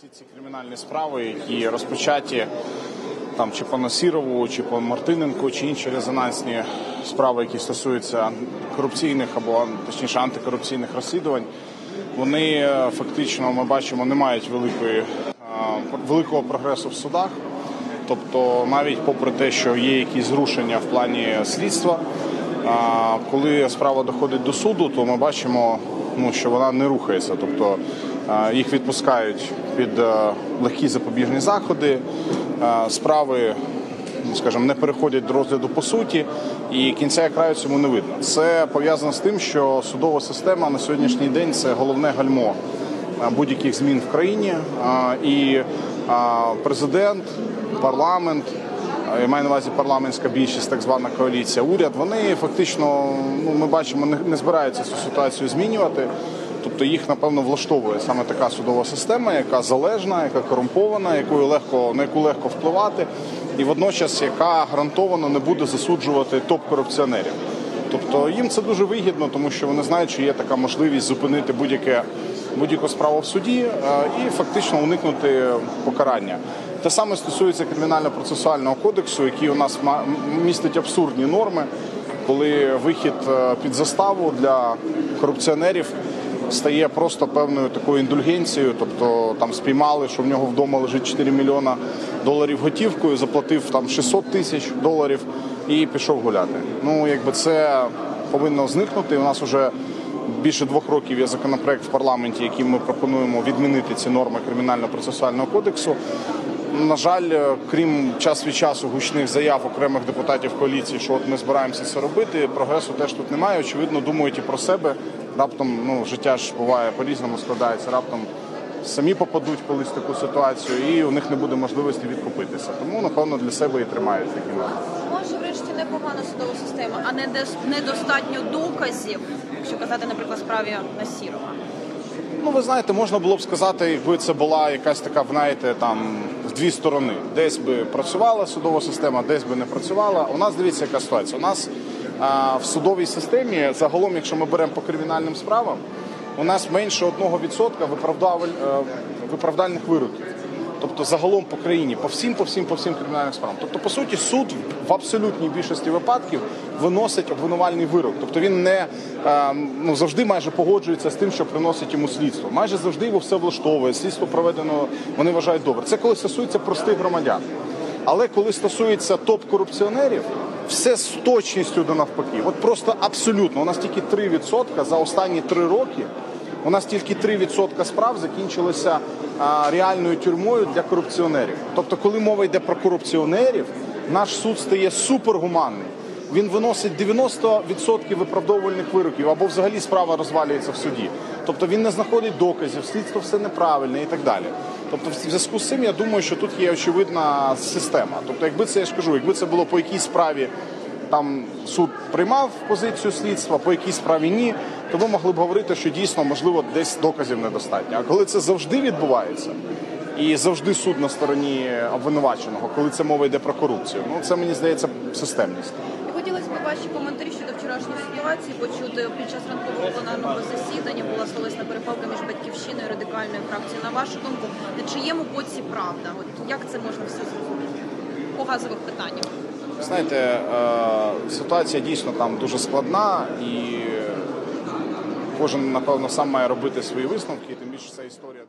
Всі ці кримінальні справи, які розпочаті там чи по Насірову, чи по Мартиненку, чи інші резонансні справи, які стосуються корупційних або точніше антикорупційних розслідувань, вони е, фактично ми бачимо не мають великої е, великого прогресу в судах. Тобто, навіть попри те, що є якісь зрушення в плані слідства, коли справа доходить до суду, то ми бачимо, ну, що вона не рухається. Тобто їх відпускають під е, легкі запобіжні заходи, справи, ну, скажімо, не переходять до розгляду по суті, і кінця і краю цьому не видно. Це пов'язано з тим, що судова система на сьогоднішній день це головне гальмо будь-яких змін в країні. І президент, парламент, я маю на увазі парламентська більшість, так звана коаліція, уряд, вони фактично, ну ми бачимо, не збираються цю ситуацію змінювати. Тобто їх напевно влаштовує саме така судова система, яка залежна, яка корумпована, якою легко на яку легко впливати, і водночас яка гарантовано не буде засуджувати топ-корупціонерів. Тобто їм це дуже вигідно, тому що вони знають, що є така можливість зупинити будь-яке будь-яку справу в суді е, і фактично уникнути покарання. Те саме стосується кримінально-процесуального кодексу, який у нас містить абсурдні норми, коли вихід е, під заставу для корупціонерів стає просто певною такою індульгенцією. Тобто там спіймали, що в нього вдома лежить 4 мільйона доларів готівкою, заплатив там 600 тисяч доларів і пішов гуляти. Ну якби це повинно зникнути. У нас вже більше двох років є законопроект в парламенті, яким ми пропонуємо відмінити ці норми кримінально-процесуального кодексу. На жаль, е, крім час від часу гучних заяв окремих депутатів коаліції, що от ми збираємося це робити, прогресу теж тут немає. Очевидно, думають і про себе. Раптом ну життя ж буває по-різному складається. Раптом самі попадуть колись в таку ситуацію, і у них не буде можливості відкупитися. Тому напевно для себе і тримають такі норми. Може, врешті непогана судова система, а не недостатньо доказів, якщо казати, наприклад, справі Насірова. Ну, ви знаєте, можна було б сказати, якби це була якась така, знаєте, там з дві сторони. Десь би працювала судова система, десь би не працювала. У нас дивіться, яка ситуація. У нас а, в судовій системі, загалом, якщо ми беремо по кримінальним справам, у нас менше 1% виправдаваль, е, виправдальних вироків. Тобто загалом по країні, по всім, по всім, по всім кримінальним справам. Тобто, по суті, суд в абсолютній більшості випадків виносить обвинувальний вирок. Тобто він не е, ну завжди майже погоджується з тим, що приносить йому слідство. Майже завжди його все влаштовує. Слідство проведено, вони вважають добре. Це коли стосується простих громадян. Але коли стосується топ-корупціонерів, все з точністю до навпаки. От просто абсолютно. У нас тільки 3% за останні 3 роки. У нас тільки 3% справ закінчилися реальною тюрмою для корупціонерів. Тобто, коли мова йде про корупціонерів, наш суд стає супергуманний. Він виносить 90% виправдовувальних вироків або взагалі справа розвалюється в суді. Тобто він не знаходить доказів, слідство все неправильне і так далі. Тобто, в зв'язку з цим я думаю, що тут є очевидна система. Тобто, якби це я ж кажу, якби це було по якійсь справі там суд приймав позицію слідства, по якійсь справі ні, то ми могли б говорити, що дійсно можливо десь доказів недостатньо. А коли це завжди відбувається, і завжди суд на стороні обвинуваченого, коли це мова йде про корупцію, ну це мені здається системність. І хотілося б ваші коментарі щодо вчорашньої ситуації почути під час ранкового пленарного засідання була словесна перепалка між батьківщиною і радикальною фракцією. На вашу думку, на чиєму боці правда? От як це можна все зрозуміти по газових питаннях? Знаєте, е, ситуація дійсно там дуже складна, і кожен напевно сам має робити свої висновки, тим більше ця історія.